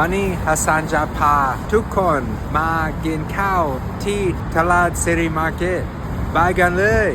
วันนี้ฮัสซันจะพาทุกคนมากินข้าวที่ตลาดซิริมาร์เก็ตไปกันเลย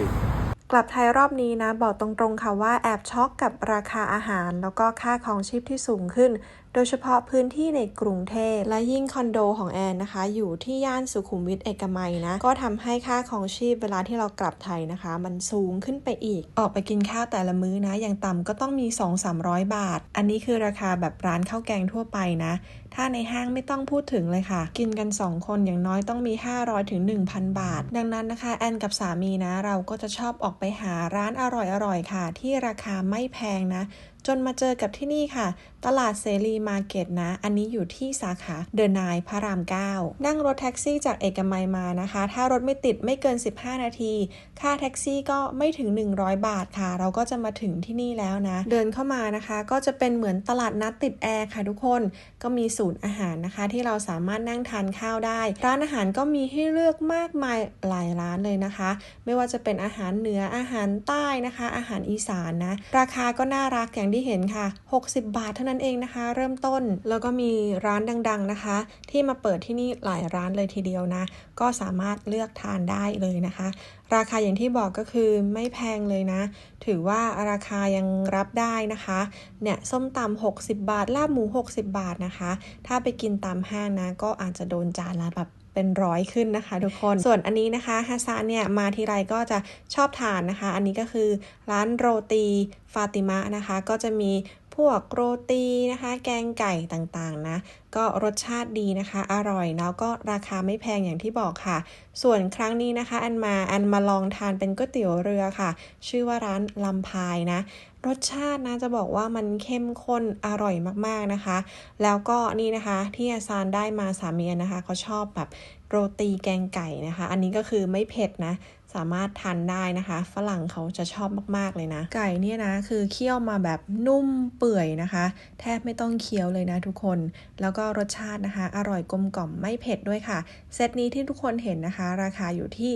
กลับไทยรอบนี้นะ บอกตรงๆค่ะว่าแอบช็อกกับราคาอาหาร แล้วก็ค่าของชีพที่สูงขึ้น โดยเฉพาะพื้นที่ในกรุงเทพและยิ่งคอนโดของแอนนะคะ อยู่ที่ย่านสุขุมวิทเอกมัยนะ ก็ทำให้ค่าของชีพเวลาที่เรากลับไทยนะคะ มันสูงขึ้นไปอีก ออกไปกินข้าวแต่ละมื้อนะ อย่างต่ำก็ต้องมี 2-300 บาท อันนี้คือราคาแบบร้านข้าวแกงทั่วไปนะ ถ้าในห้างไม่ต้องพูดถึงเลยค่ะ กินกัน 2 คนอย่างน้อยต้องมี 500ถึง1,000 บาท ดังนั้นนะคะ แอนกับสามีนะ เราก็จะชอบออกไปหาร้านอร่อยๆค่ะ ที่ราคาไม่แพงนะ จนมาเจอกับที่นี่ค่ะ ตลาดเสรีมาร์เก็ตนะ อันนี้อยู่ที่สาขาเดนายพระราม 9 นั่งรถแท็กซี่จากเอกมัยมานะคะ ถ้ารถไม่ติดไม่เกิน 15 นาที ค่าแท็กซี่ก็ไม่ถึง 100 บาทค่ะ เราก็จะมาถึงที่นี่แล้วนะ เดินเข้ามานะคะ ก็จะเป็นเหมือนตลาดนัดติดแอร์ค่ะทุกคน ก็มีศูนย์อาหารนะคะ ที่เราสามารถนั่งทานข้าวได้ ร้านอาหารก็มีให้เลือกมากมายหลายร้านเลยนะคะ ไม่ว่าจะเป็นอาหารเหนืออาหารใต้นะคะ อาหารอีสานนะ ราคาก็น่ารักอย่างที่เห็นค่ะ 60 บาทเท่านั้นเองนะคะ เริ่มต้นแล้วก็มีร้านดัง ๆนะคะ ที่มาเปิดที่นี่หลายร้านเลยทีเดียวนะ ก็สามารถเลือกทานได้เลยนะคะ ราคาอย่างที่บอกก็คือไม่แพงเลยนะ ถือว่าราคายังรับได้นะคะเนี่ยส้มตำ60 บาท ลาบหมู 60 บาทนะคะ ถ้าไปกินตามห้างนะ ก็อาจจะโดนจานละแบบ เป็นร้อยขึ้นนะคะ ทุกคน ส่วนอันนี้นะคะฮัสซานเนี่ยมาทีไรก็จะชอบทานนะคะ อันนี้ก็คือร้านโรตีฟาติมะนะคะ ก็จะมี พวกโรตีนะคะ แกงไก่ต่างๆนะ ก็รสชาติดีนะคะ อร่อยแล้วก็ราคาไม่แพงอย่างที่บอกค่ะ ส่วนครั้งนี้นะคะ อันมาอันมาลองทานเป็นก๋วยเตี๋ยวเรือค่ะ ชื่อว่าร้านลำพายนะรสชาตินะจะบอกว่ามันเข้มข้นอร่อยมากๆนะคะ แล้วก็นี่นะคะที่อาซานได้มาสามีนะคะเขาชอบแบบโรตีแกงไก่นะคะ อันนี้ก็คือไม่เผ็ดนะ สามารถทานได้นะคะ ฝรั่งเขาจะชอบมาก ๆ เลยนะ ไก่เนี่ยนะ คือเคี่ยวมาแบบนุ่มเปื่อยนะคะ แทบไม่ต้องเคี้ยวเลยนะทุกคน แล้วก็รสชาตินะคะ อร่อยกลมกล่อมไม่เผ็ดด้วยค่ะ เซตนี้ที่ทุกคนเห็นนะคะ ราคาอยู่ที่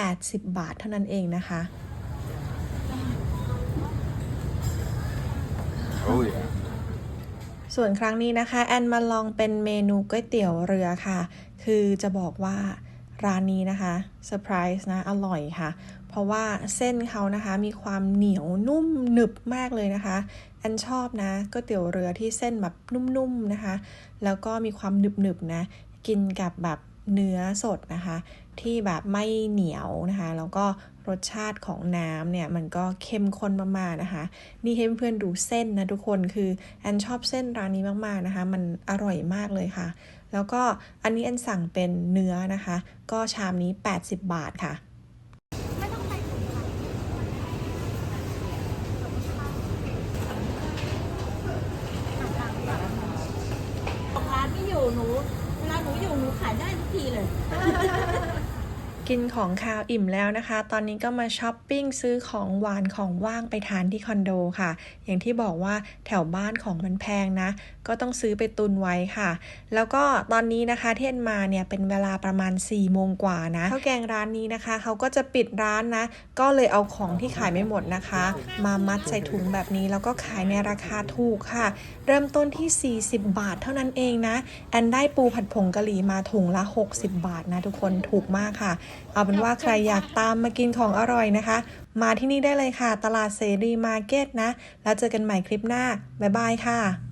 80 บาทเท่านั้นเองนะคะ Oh yeah ส่วนครั้งนี้นะคะ แอนมาลองเป็นเมนูก๋วยเตี๋ยวเรือค่ะ คือจะบอกว่า ร้านนี้นะคะเซอร์ไพรส์นะ อร่อยค่ะ เพราะว่าเส้นเขานะคะมีความเหนียวนุ่มหนึบมากเลยนะคะ อันชอบนะก๋วยเตี๋ยวเรือที่เส้นแบบนุ่มๆนะคะ แล้วก็มีความหนึบๆนะ กินกับแบบ เนื้อสดนะคะ ที่แบบไม่เหนียวนะคะ แล้วก็รสชาติของน้ำเนี่ย มันก็เข้มข้นมากๆนะคะ นี่ให้เพื่อนๆดูเส้นนะทุกคนคือแอนชอบเส้นร้านนี้มากๆนะคะ มันอร่อยมากเลยค่ะ แล้วก็อันนี้แอนสั่งเป็นเนื้อนะคะ ก็ชามนี้ 80 บาทค่ะของร้านไม่อยู่หนู เวลาหนูอยู่หนูขายได้ทุกทีเลย กินของคาวอิ่มแล้วนะคะ ตอนนี้ก็มาช้อปปิ้งซื้อของหวานของว่างไปทานที่คอนโดค่ะ อย่างที่บอกว่าแถวบ้านของมันแพงนะ ก็ต้องซื้อไปตุนไว้ค่ะ แล้วก็ตอนนี้นะคะที่เอ็นมาเนี่ยเป็นเวลาประมาณ4ี่โมงกว่านะข้าวแกงร้านนี้นะคะเขาก็จะปิดร้านนะ ก็เลยเอาของที่ขายไม่หมดนะคะ มามัดใส่ถุงแบบนี้แล้วก็ขายในราคาถูกค่ะ เริ่มต้นที่ 40 บาทเท่านั้นเองนะ แอนได้ปูผัดผงกะหรี่มาถุงละ 60 บาทนะทุกคนถูกมากค่ะเอาเป็นว่าใครอยากตามมากินของอร่อยนะคะ มาที่นี่ได้เลยค่ะ ตลาดเสรีมาร์เก็ตนะ แล้วเจอกันใหม่คลิปหน้า บ๊ายบายค่ะ